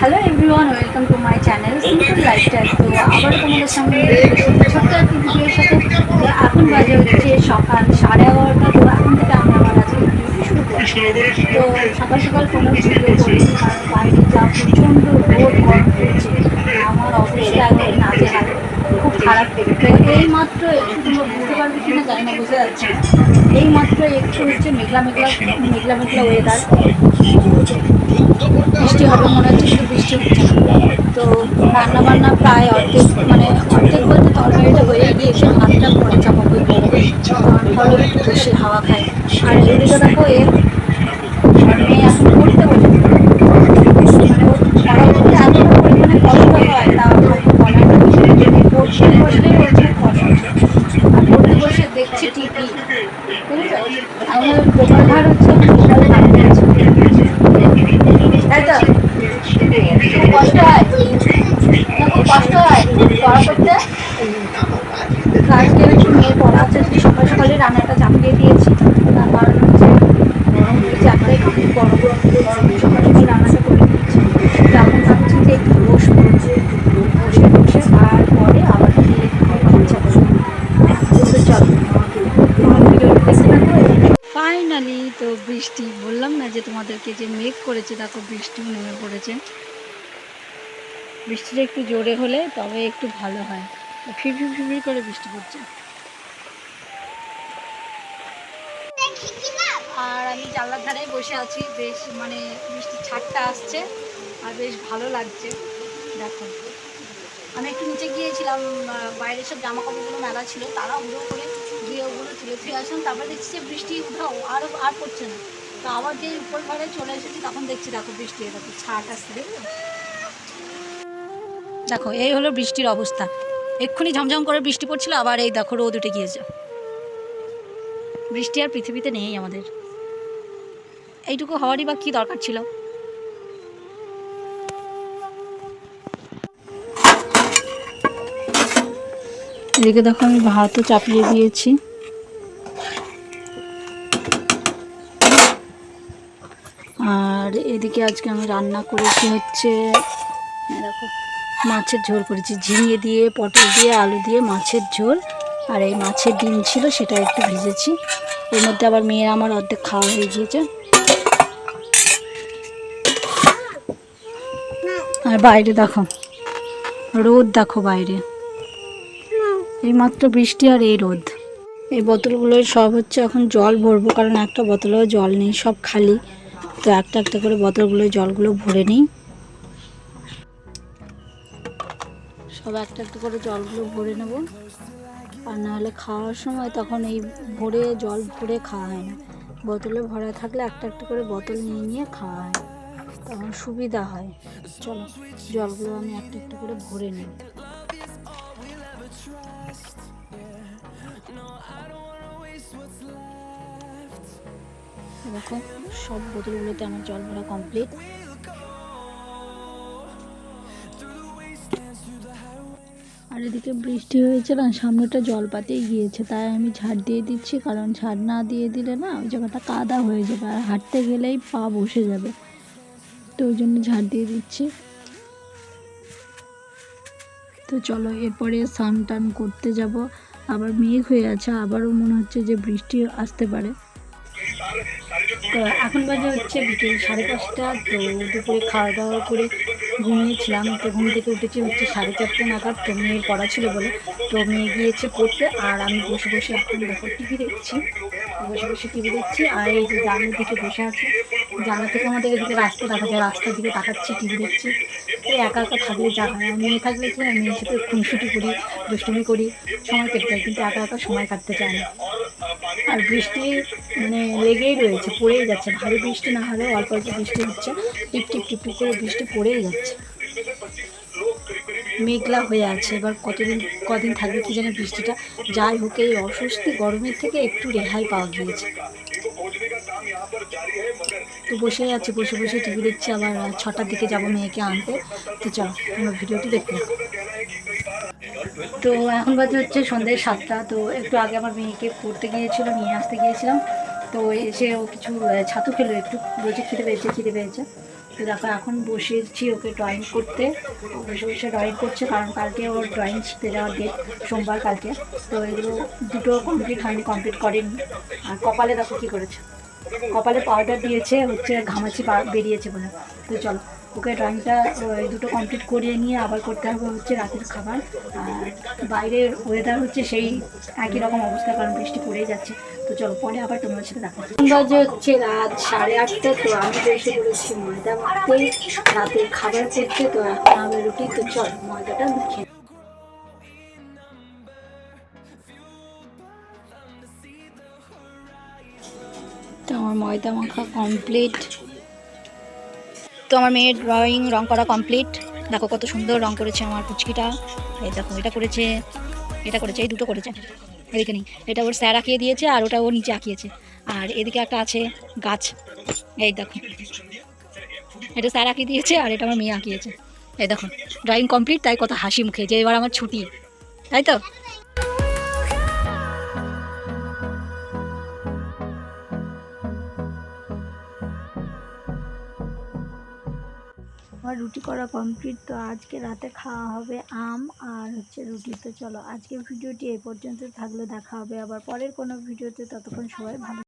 Hello everyone welcome to my channel simple lifestyle তো আবার তোমাদের সামনে ছোট্ট একটি ভিডিওর সাথে এখন বাজে হচ্ছে সকাল সাড়ে এগারোটা তো এখন থেকে আমি আমার আজকে শুরু তো সকাল সকাল কোনো ভিডিও করিনি, কারণ বাইরে যা প্রচণ্ড রোদ গরম পড়ছে আমার অবস্থা একদম নাচে খুব খারাপ। এই মাত্র একটু কিনা জানি না বোঝা যাচ্ছি। এই মাত্র একটু হচ্ছে মেঘলা মেঘলা মেঘলা মেঘলা ওয়েদার বৃষ্টি হবে, মনে হচ্ছে শুধু বৃষ্টি হচ্ছে। তো রান্না বান্না প্রায় অর্ধেক মানে অর্ধেক বলতে তরকারিটা হয়ে গিয়েছে ভাতটা পরে চাপা কারণ ভালো একটু বসে হাওয়া খায়। আর এদিকে দেখো এর মেয়ে এখন পড়তে বসে মানে ওর পড়া করতে এতটা পরিমাণে কষ্ট হয় তা আমার বলার নেই। পড়তে বসলেই ওর খুব কষ্ট আর পড়তে বসে দেখছে টিভি বুঝেছ আমাদের গোপাল ভাড় হচ্ছে গোপাল ভাড় হচ্ছে তাই তো খুব কষ্ট হয় না খুব কষ্ট একটু আছে সকাল রান্নাটা চাপিয়ে দিয়েছি গরম সকাল রান্নাটা করে তো ভাবছি যে একটু বসে পরে আবার তো ফাইনালি তো বৃষ্টি, বললাম না যে তোমাদেরকে যে মেঘ করেছে, দেখো বৃষ্টিও নেমে পড়েছে। বৃষ্টিটা একটু জোরে হলে তবে একটু ভালো হয়। ফির ফির ফির করে বৃষ্টি পড়ছে। আর আমি জানলার ধারে বসে আছি বেশ মানে বৃষ্টির ছাটটা আসছে আর বেশ ভালো লাগছে। দেখো আমি একটু নিচে গিয়েছিলাম বাইরে সব জামা কাপড়গুলো মেলা ছিল তারা হুড়ো করে গিয়ে ওগুলো তুলে তুলে আসলাম। তারপরে দেখছি যে বৃষ্টি উঠাও আর আর পড়ছে না। তো আবার যে উপর ঘরে চলে এসেছি তখন দেখছি দেখো বৃষ্টি দেখো ছাট আসছে দেখো দেখো, এই হলো বৃষ্টির অবস্থা। এক্ষুনি ঝমঝম করে বৃষ্টি পড়ছিল, আবার এই দেখো রোদ উঠে গিয়েছে। বৃষ্টি আর পৃথিবীতে নেই আমাদের। এইটুকু হওয়ারই বা কী দরকার ছিল? এদিকে দেখো, আমি ভাতও চাপিয়ে দিয়েছি। আর এদিকে আজকে আমি রান্না করেছি হচ্ছে দেখো মাছের ঝোল করেছি। ঝিঙে দিয়ে, পটল দিয়ে, আলু দিয়ে মাছের ঝোল। আর এই মাছের ডিম ছিল, সেটা একটু ভিজেছি। এর মধ্যে আবার মেয়ের আমার অর্ধেক খাওয়া হয়ে গিয়েছে। আর বাইরে দেখো, রোদ দেখো বাইরে। এইমাত্র বৃষ্টি আর এই রোদ। এই বোতলগুলোয় সব হচ্ছে এখন জল ভরবো, কারণ একটা বোতলেও জল নেই, সব খালি। তো একটা একটা করে বোতলগুলোয় জলগুলো ভরে নিই। সব একটা একটা করে জলগুলো ভরে নেব। আর নাহলে খাওয়ার সময় তখন এই ভরে জল ভরে খাওয়া হয় না। বোতলে ভরা থাকলে একটা একটা করে বোতল নিয়ে নিয়ে খাওয়া হয়। তখন সুবিধা হয়। চলো, জলগুলো আমি একটা একটা করে ভরে নিই দেখো, সব বোতলগুলোতে আমার জল ভরা কমপ্লিট এদিকে বৃষ্টি হয়েছে না সামনেটা জল পাতেই গিয়েছে। তাই আমি ঝাড় দিয়ে দিচ্ছি, কারণ ঝাড় না দিয়ে দিলে না ওই জায়গাটা কাদা হয়ে যাবে আর হাঁটতে গেলেই পা বসে যাবে। তো ওই জন্য ঝাড় দিয়ে দিচ্ছি। তো চলো, এরপরে স্নান টান করতে যাব। আবার মেঘ হয়ে আছে, আবারও মনে হচ্ছে যে বৃষ্টি আসতে পারে। তো এখন বাজে হচ্ছে বিকেল সাড়ে পাঁচটা তো দুপুরে খাওয়া দাওয়া করে ঘুমিয়েছিলাম তো ঘুম থেকে উঠেছি হচ্ছে সাড়ে চারটে নাগাদ তো মেয়ের পড়া ছিল বলে। তো মেয়ে গিয়েছে পড়তে আর আমি বসে বসে এখন দেখো টিভি দেখছি। বসে বসে টিভি দেখছি আর এই যে জানলার দিকে বসে আছি। জানলা থেকে আমাদের এদিকে রাস্তা দেখা যায় রাস্তার দিকে তাকাচ্ছি টিভি দেখছি। এই একা একা থাকলে যা হয় আর মেয়ে থাকলে কি হয় মেয়ের সাথে খুনসুটি করি দুষ্টুমি করি সময় কেটে যায় কিন্তু একা একা সময় কাটতে চায় না। আর বৃষ্টি মানে লেগেই রয়েছে, পড়েই যাচ্ছে। ভারী বৃষ্টি না হলেও অল্প অল্প বৃষ্টি হচ্ছে। টিপ টিপ করে বৃষ্টি পড়েই যাচ্ছে। মেঘলা হয়ে আছে। এবার কতদিন, কদিন থাকবে কি জানে বৃষ্টিটা। যাই হোক, এই অস্বস্তি গরমের থেকে একটু রেহাই পাওয়া গিয়েছে। তো বসেই আছে, বসে বসে টিভি দেখছি। আবার ছটার দিকে যাব মেয়েকে আনতে। তো চলো তোমরা ভিডিওটি দেখতে। তো এখন বাজে হচ্ছে সন্ধ্যে সাতটা, তো একটু আগে আমার মেয়েকে পড়তে গিয়েছিল, নিয়ে আসতে গিয়েছিলাম। তো এসে ও কিছু ছাতু খেলো একটু, বলছে খিদে পেয়েছে খিদে পেয়েছে। তো দেখো, এখন বসেছি ওকে ড্রয়িং করতে। বসে বসে ড্রয়িং করছে, কারণ কালকে ওর ড্রয়িং শিখতে যাওয়ার ডেট সোমবার কালকে। তো এগুলো দুটো কমপ্লিট হয়নি কমপ্লিট করেনি। আর কপালে দেখো কী করেছে। কপালে পাউডার দিয়েছে, হচ্ছে ঘামাচি বেরিয়েছে বলে। তো চলো। ওকে ড্রয়িংটা ওই দুটো কমপ্লিট করিয়ে নিয়ে আবার করতে হবে হচ্ছে রাতের খাবার। আর বাইরের ওয়েদার হচ্ছে সেই একই রকম অবস্থা, কারণ বৃষ্টি পড়েই যাচ্ছে। তো চলো, পরে আবার তোমার সাথে দেখা বাজে হচ্ছে রাত সাড়ে আটটা, তো আমি এসে বলেছি ময়দা মাখতে রাতের খাবার করতে, তো এখন হবে রুটি, তো চল, ময়দাটা মেখে। তো আমার ময়দা মাখা কমপ্লিট তো আমার মেয়ের ড্রয়িং রং করা কমপ্লিট দেখো কত সুন্দর রং করেছে আমার পুচকিটা। এই দেখো, এটা করেছে এটা করেছে, এই দুটো করেছে। এদিকে নেই, এটা ওর স্যার আঁকিয়ে দিয়েছে আর ওটা ও নিচে আঁকিয়েছে। আর এদিকে একটা আছে গাছ। এই দেখো, এটা স্যার আঁকিয়ে দিয়েছে আর এটা আমার মেয়ে আঁকিয়েছে। এই দেখো ড্রয়িং কমপ্লিট তাই কত হাসি মুখে যে এবার আমার ছুটি। তাই তো? আমার রুটি করা কমপ্লিট তো আজকে রাতে খাওয়া হবে আম আর হচ্ছে রুটি। তো চলো আজকের ভিডিওটি এ পর্যন্ত থাকলে, দেখা হবে আবার পরের কোনো ভিডিওতে, ততক্ষণ সবাই ভালো